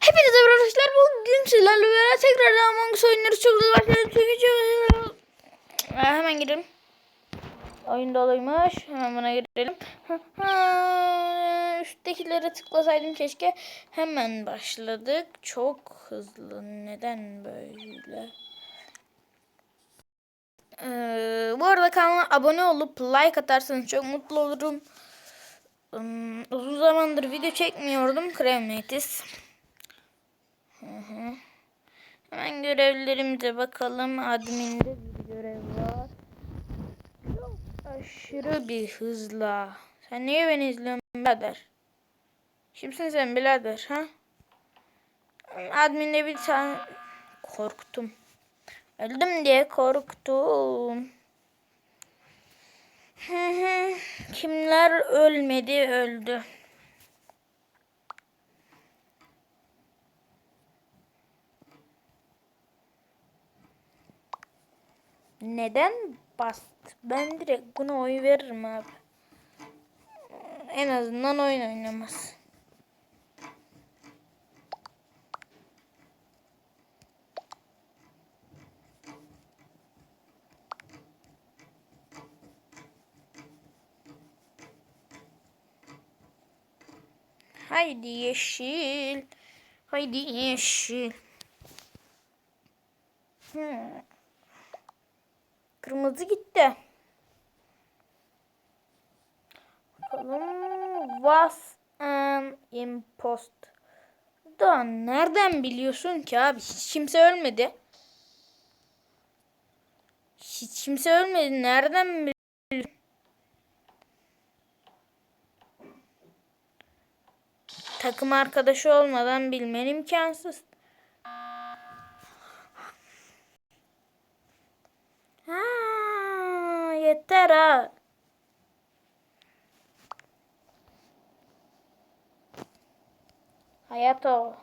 Hepinize arkadaşlar. Bugün sizlerle beraber tekrar Among Us oyunları çok güzel başladım. Çünkü çok... Ha, hemen girelim. Oyun doluymuş. Hemen buna girelim. Üsttekilere tıklasaydım keşke. Hemen başladık. Çok hızlı. Neden böyle? Ee, bu arada kanala abone olup like atarsanız çok mutlu olurum. Hmm, uzun zamandır video çekmiyordum. Kremnetis. Hemen görevlerimize bakalım. Admin'de bir görev var. Çok aşırı bir hızla. Sen niye beni izliyorsun birader? Kimsin sen birader ha? Admin'de bir tane korktum. Öldüm diye korktum. Kimler ölmedi öldü. Neden bastı? Ben direkt buna oy veririm abi. En azından oyun oynamaz. Haydi yeşil. Haydi yeşil. Hmm. Kırmızı gitti. Bakalım. Was an impost. Da nereden biliyorsun ki abi? Hiç kimse ölmedi. Hiç kimse ölmedi. Nereden biliyorsun? Takım arkadaşı olmadan bilmen imkansız. Ha, yeter ha. Hayat o.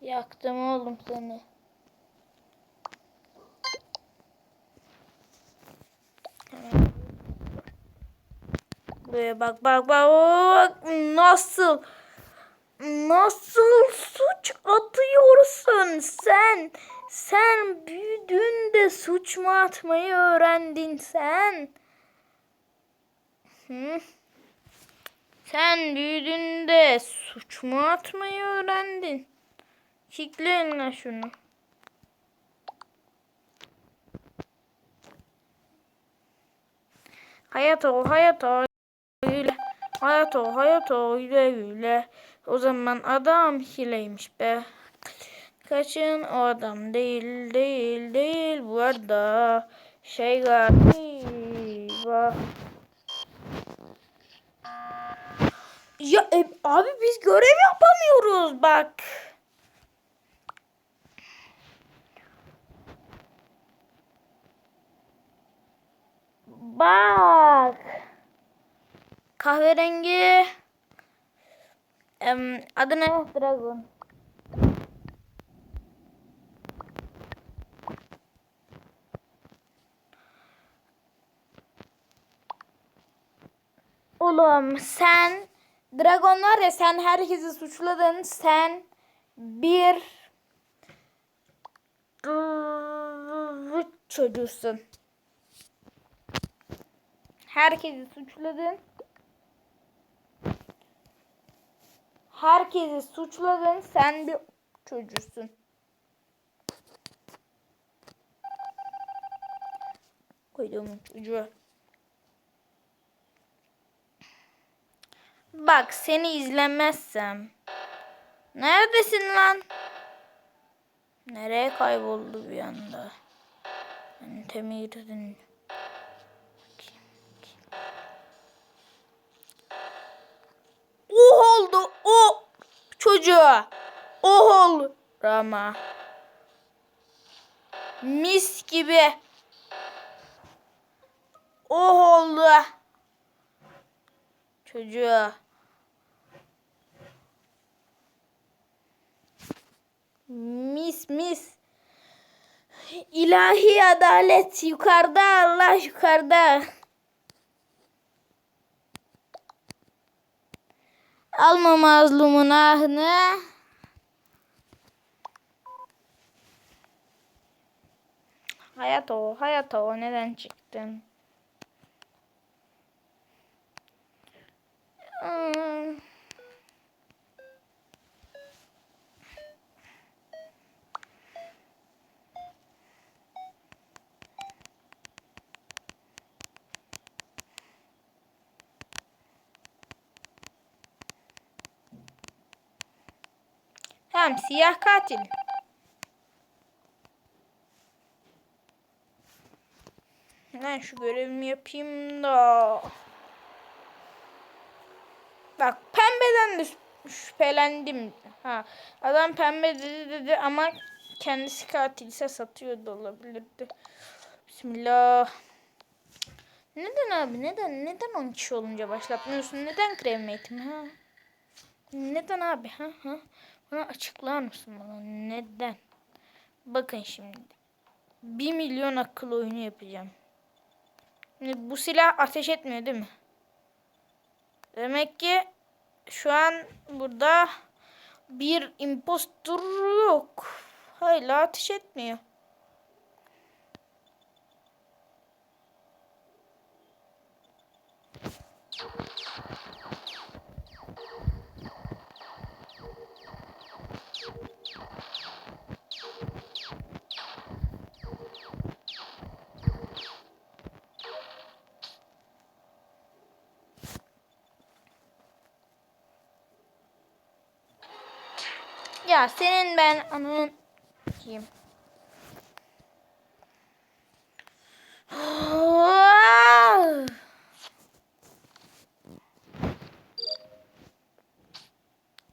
Yaktım oğlum seni. Buraya bak bak bak bak nasıl nasıl suç atıyorsun sen sen büyüdün suç mu atmayı öğrendin sen Hı? sen büyüdün de suç mu atmayı öğrendin Çikle eline şunu Hayat o hayat o öyle. Hayat o hayat o öyle öyle. O zaman adam hileymiş be. Kaçın adam değil değil değil bu arada. Şey galiba. Ya e, abi biz görev yapamıyoruz bak. Bak. Kahverengi. Em, adı ne? Dragon. Oğlum sen Dragon var ya sen herkesi suçladın. Sen bir çocuğusun. Herkesi suçladın. Herkesi suçladın. Sen bir çocuğusun. Koyduğumun çocuğu. Bak seni izlemezsem. Neredesin lan? Nereye kayboldu bir anda? Ben temirdin. O oldu o çocuğa. O oldu Rama. Mis gibi. O oldu. Çocuğa. mis. İlahi adalet yukarıda Allah yukarıda. Alma mazlumun ahını. Hayat o, hayat o. Neden çıktın? Tamam siyah katil. Ben şu görevimi yapayım da. Bak pembeden de şüphelendim. Ha, adam pembe dedi dedi ama kendisi katilse satıyor da olabilirdi. Bismillah. Neden abi? Neden? Neden 10 kişi olunca başlatmıyorsun? Neden kremate'im ha? Neden abi? Ha ha? Bana açıklar mısın bana? Neden? Bakın şimdi. 1 milyon akıl oyunu yapacağım. Şimdi bu silah ateş etmiyor değil mi? Demek ki şu an burada bir impostor yok. Hala ateş etmiyor. Ya senin ben ananın kim?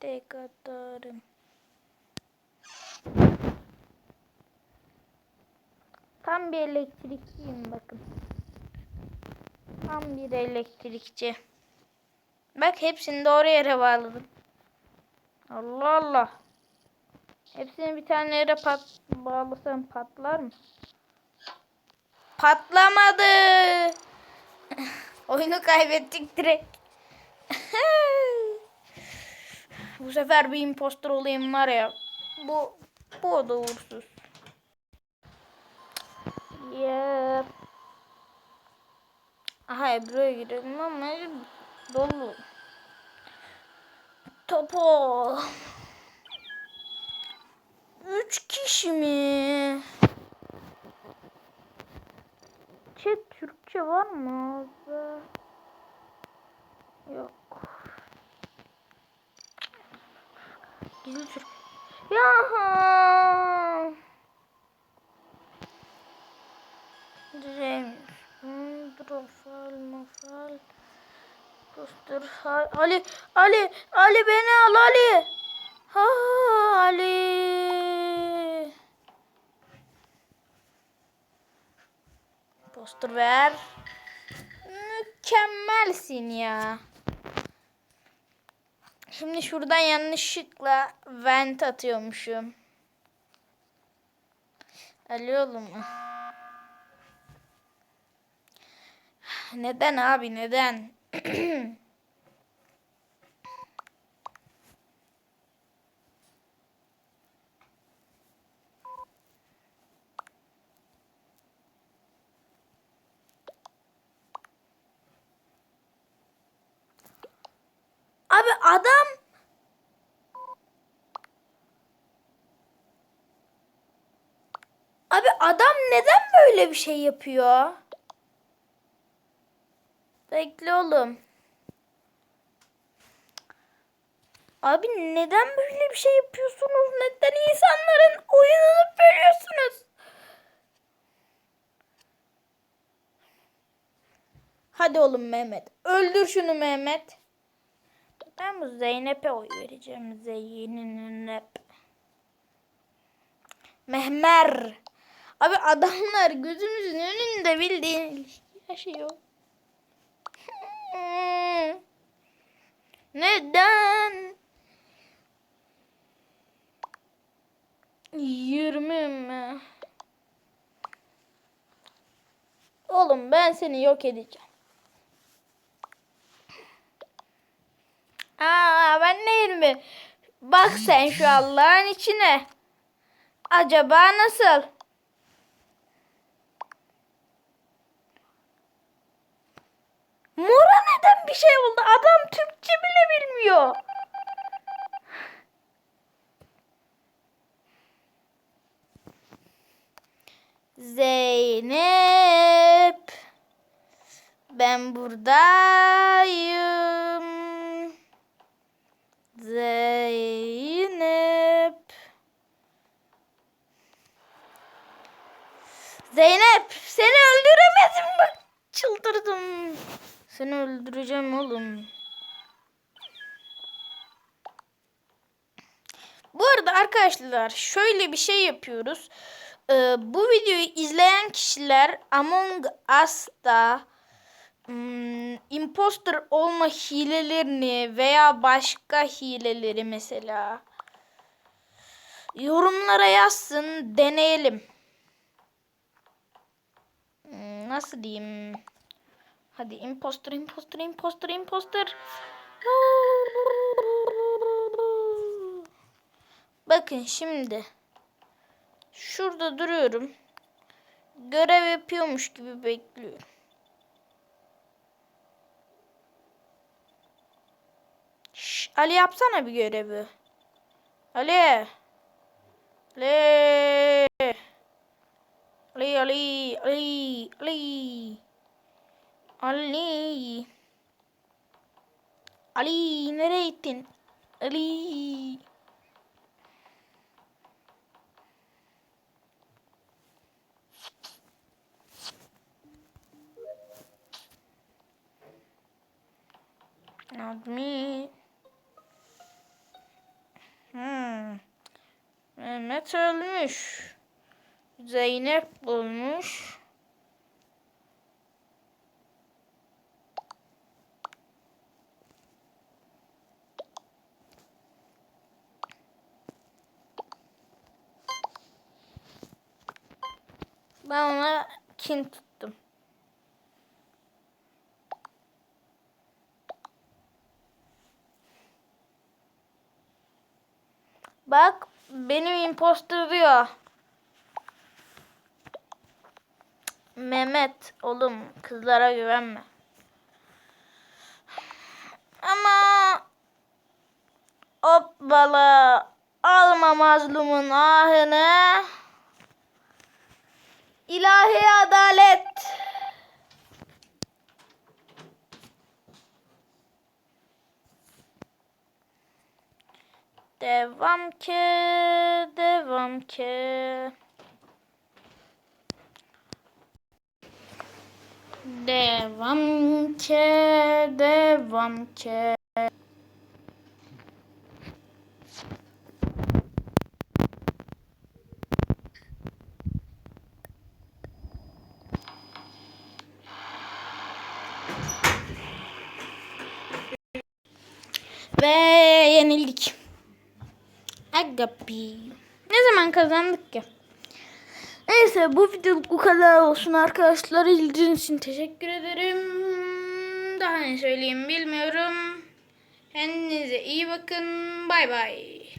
Tek atarım. Tam bir elektrikçiyim bakın. Tam bir elektrikçi. Bak hepsini doğru yere bağladım. Allah Allah. Hepsini bir tane yere pat bağlasam patlar mı? Patlamadı. Oyunu kaybettik direkt. bu sefer bir impostor olayım var ya. Bu bu o da uğursuz. Yep. Aha Ebru'ya girelim ama dolu. Topo. Üç kişi mi? Chat Türkçe var mı? Yok. Gizli Türk. Ya. James. Profil, mofal. Poster. Ali, Ali, Ali beni al Ali. Ha, Ali. Poster ver. Mükemmelsin ya. Şimdi şuradan yanlışlıkla vent atıyormuşum. Ali oğlum. Neden abi neden? Abi adam Abi adam neden böyle bir şey yapıyor? Bekle oğlum. Abi neden böyle bir şey yapıyorsunuz? Neden insanların oyununu bölüyorsunuz? Hadi oğlum Mehmet. Öldür şunu Mehmet. Ben bu Zeynep'e oy vereceğim. Zeynep. Mehmer. Abi adamlar gözümüzün önünde bildiğin yaşıyor. Hmm. Neden? Yirmi mi? Oğlum ben seni yok edeceğim. Aa ben değil mi? Bak sen şu Allah'ın içine. Acaba nasıl? Mora neden bir şey oldu? Adam Türkçe bile bilmiyor. Zeynep. Ben buradayım. Zeynep. Zeynep seni öldüremedim bak çıldırdım. Seni öldüreceğim oğlum. Bu arada arkadaşlar şöyle bir şey yapıyoruz. Ee, bu videoyu izleyen kişiler Among Us'ta hmm, imposter olma hilelerini veya başka hileleri mesela yorumlara yazsın deneyelim. Hmm, Nasıl diyeyim? Hadi imposter, imposter, imposter, imposter. Bakın şimdi. Şurada duruyorum. Görev yapıyormuş gibi bekliyorum. Şş, Ali yapsana bir görevi. Ali. Ali. Ali, Ali, Ali, Ali. Ali. Ali nereye gittin? Ali. Not me. Hmm. Mehmet ölmüş. Zeynep bulmuş. Ben ona kin tuttum. Bak benim imposter diyor. Mehmet oğlum kızlara güvenme. Ama hoppala alma mazlumun ahını. İlahi adalet. Devam ki, devam ki. Devam ki, devam ki. Ve yenildik. Agapi. Ne zaman kazandık ki? Neyse bu videoluk bu kadar olsun arkadaşlar. İlginiz için teşekkür ederim. Daha ne söyleyeyim bilmiyorum. Kendinize iyi bakın. Bay bay.